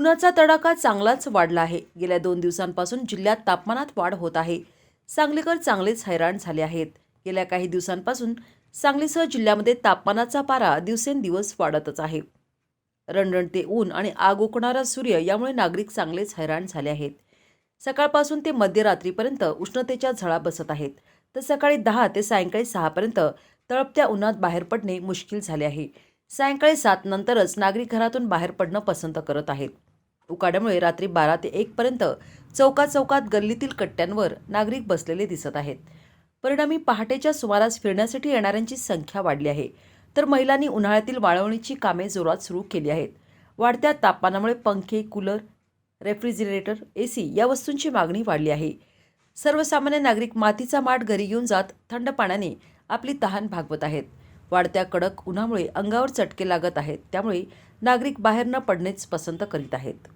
उन्हाचा तडाखा चांगलाच वाढला आहे. गेल्या दोन दिवसांपासून जिल्ह्यात तापमानात वाढ होत आहे. सांगलीकर चांगलेच हैराण झाले आहेत. गेल्या काही दिवसांपासून सांगलीसह जिल्ह्यामध्ये तापमानाचा पारा दिवसेंदिवस वाढतच आहे. रणरणते ऊन आणि आग ओकणारा सूर्य यामुळे नागरिक चांगलेच हैराण झाले आहेत. सकाळपासून ते मध्यरात्रीपर्यंत उष्णतेच्या झळा बसत आहेत. तर सकाळी दहा ते सायंकाळी सहापर्यंत तळपत्या उन्हात बाहेर पडणे मुश्किल झाले आहे. सायंकाळी सात नंतरच नागरिक घरातून बाहेर पडणं पसंत करत आहेत. उकाड्यामुळे रात्री बारा ते एकपर्यंत चौकात चौकात गल्लीतील कट्ट्यांवर नागरिक बसलेले दिसत आहेत. परिणामी पहाटेच्या सुमारास फिरण्यासाठी येणाऱ्यांची संख्या वाढली आहे. तर महिलांनी उन्हाळ्यातील वाळवणीची कामे जोरात सुरू केली आहेत. वाढत्या तापमानामुळे पंखे कूलर रेफ्रिजरेटर ए सी या वस्तूंची मागणी वाढली आहे. सर्वसामान्य नागरिक मातीचा माठ घरी घेऊन जात थंड पाण्याने आपली तहान भागवत आहेत. वाढत्या कडक उन्हामुळे अंगावर चटके लागत आहेत त्यामुळे नागरिक बाहेर न पडणेच पसंत करीत आहेत.